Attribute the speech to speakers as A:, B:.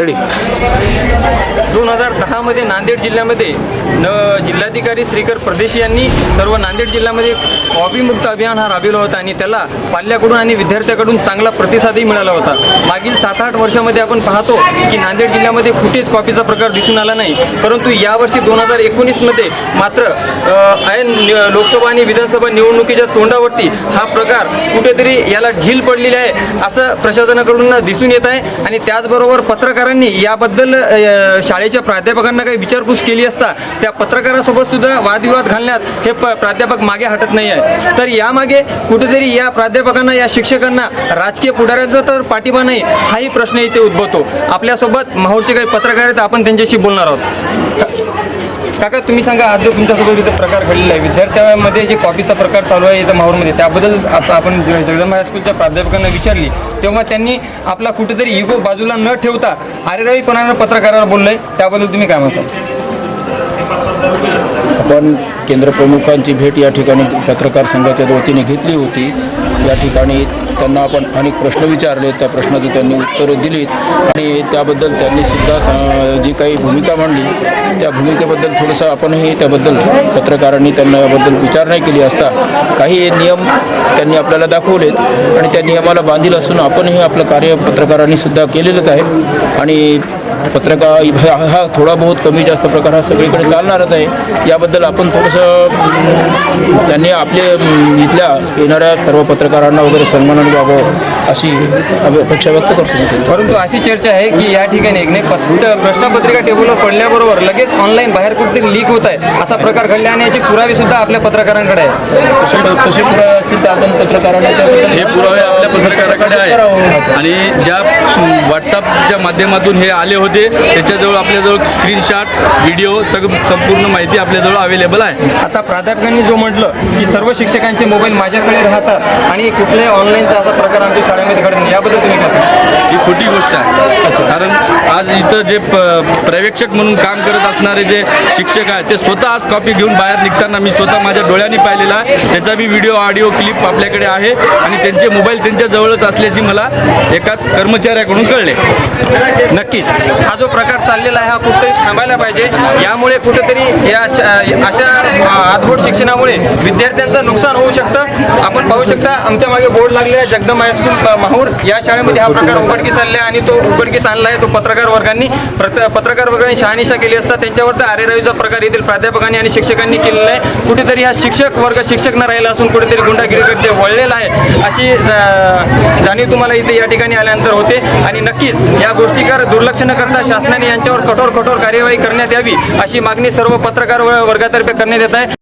A: खेडे
B: दोन हजार दहामध्ये नांदेड जिल्ह्यामध्ये न जिल्हाधिकारी श्रीकर परदेशी यांनी सर्व नांदेड जिल्ह्यामध्ये कॉपीमुक्त अभियान हा राबविला होता आणि त्याला पाल्याकडून आणि विद्यार्थ्याकडून चांगला प्रतिसादही मिळाला होता. मागील सात आठ वर्षामध्ये आपण पाहतो की नांदेड जिल्ह्यामध्ये कुठेच कॉपीचा प्रकार दिसून आला नाही. परंतु यावर्षी दोन हजार एकोणीसमध्ये मात्र ऐन लोकसभा आणि विधानसभा निवडणुकीच्या तोंडावरती हा प्रकार कुठेतरी याला ढील पडलेली आहे असं प्रशासनाकडून दिसून येत आहे. आणि त्याचबरोबर पत्रकार पत्रकारांनी याबद्दल शाळेच्या प्राध्यापकांना काही विचारपूस केली असता त्या पत्रकारासोबत सुद्धा वादविवाद घालण्यात हे प्राध्यापक मागे हटत नाही आहे तर यामागे कुठेतरी या प्राध्यापकांना या शिक्षकांना राजकीय पुढाऱ्यांचा तर पाठिंबा नाही हाही प्रश्न इथे उद्भवतो. आपल्यासोबत माहूरचे काही पत्रकार आहेत आपण त्यांच्याशी बोलणार आहोत. काका तुम्ही सांगा आज जो तुमच्यासोबत इथं प्रकार घडलेला आहे विद्यार्थ्यांमध्ये जे कॉपीचा प्रकार चालू आहे इथं माहूरमध्ये त्याबद्दल आता आपण जगदंबा हायस्कूलच्या प्राध्यापकांना विचारली तेव्हा त्यांनी आपला कुठेतरी इगो बाजूला न ठेवता आरेरावीपणानं पत्रकाराला बोललंय. त्याबद्दल तुम्ही काय म्हणता?
A: आपण केंद्रप्रमुखांची भेट या ठिकाणी पत्रकार संघाच्या वतीने घेतली होती. या ठिकाणी त्यांना आपण अनेक प्रश्न विचारले त्या प्रश्नाची त्यांनी उत्तरं दिलीत आणि त्याबद्दल त्यांनी सुद्धा काही भूमिका मांडली त्या भूमिकेबद्दल थोडंसं आपणही त्याबद्दल पत्रकारांनी त्यांना याबद्दल विचारणा केली असता काही नियम त्यांनी आपल्याला दाखवलेत आणि त्या नियमाला बांधील असून आपणही आपलं कार्य पत्रकारांनी सुद्धा केलेलंच आहे. आणि पत्रकार हा हा थोडा बहुत कमी जास्त प्रकार हा सगळीकडे चालणारच आहे. याबद्दल आपण थोडंसं त्यांनी आपले इथल्या येणाऱ्या सर्व पत्रकारांना वगैरे सन्मानाने वागावं अशी अपेक्षा व्यक्त करतो.
B: परंतु अशी चर्चा आहे की या ठिकाणी एक नाही पत- प्रश्नपत्रिका टेबलवर पडल्याबरोबर लगेच ऑनलाईन बाहेर कुठेतरी लीक होत आहे. असा प्रकार घडला आणि याचे पुरावे सुद्धा आपल्या पत्रकारांकडे आहे
A: तसे तसे पुरावे आपण पत्रकारांना
C: हे पुरावे आपल्या पत्रकाराकडे आहे आणि ज्या व्हॉट्सअपच्या माध्यमातून हे आले होते त्याच्याजवळ आपल्याजवळ स्क्रीनशॉट व्हिडिओ सगळं संपूर्ण माहिती आपल्याजवळ अवेलेबल आहे.
B: आता प्राध्यापकांनी जो म्हटलं की सर्व शिक्षकांचे मोबाईल माझ्याकडे राहतात आणि कुठल्याही ऑनलाईनचा असा प्रकार आमच्या शाळेमध्ये घडत नाही. याबद्दल तुम्ही सांगता?
C: ही खोटी गोष्ट आहे. कारण आज इथं जे प- पर्यवेक्षक म्हणून काम करत असणारे जे शिक्षक आहेत ते स्वतः आज कॉपी घेऊन बाहेर निघताना मी स्वतः माझ्या डोळ्यांनी पाहिलेला आहे. त्याचा बी व्हिडिओ ऑडिओ क्लिप आपल्याकडे आहे आणि त्यांचे मोबाईल त्यांच्या जवळच असल्याची मला एकाच कर्मचाऱ्याकडून कळले.
B: नक्कीच. हा जो प्रकार चाललेला आहे हा कुठेतरी थांबायला पाहिजे. यामुळे कुठेतरी या श- अशा आधबोट शिक्षणामुळे विद्यार्थ्यांचं नुकसान होऊ शकतं. आपण पाहू शकता आमच्या मागे बोर्ड लागले आहे हायस्कूल माहूर. या शाळेमध्ये हा प्रकार उघडकीस आलेला आहे आणि तो उघडकीस आणला आहे. तो पत्रकार वर्गांनी प्रत- पत्रकार वर्गाने शहानिशा केली असता त्यांच्यावर तर आरेरावीचा प्रकार येथील प्राध्यापकांनी आणि शिक्षकांनी केलेला आहे. कुठेतरी हा शिक्षक वर्ग शिक्षक न राहिला असून कुठेतरी गुंडागिरीकडे ते वळलेला आहे. अशी जाणीव तुम्हाला इथे या ठिकाणी आल्यानंतर होते. आणि नक्कीच या गोष्टीकर दुर्लक्ष न करता शासनाने यांच्यावर कठोर कठोर कार्यवाही करण्यात यावी अशी मागणी सर्व पत्रकार व- वर्गातर्फे करण्यात येत आहे.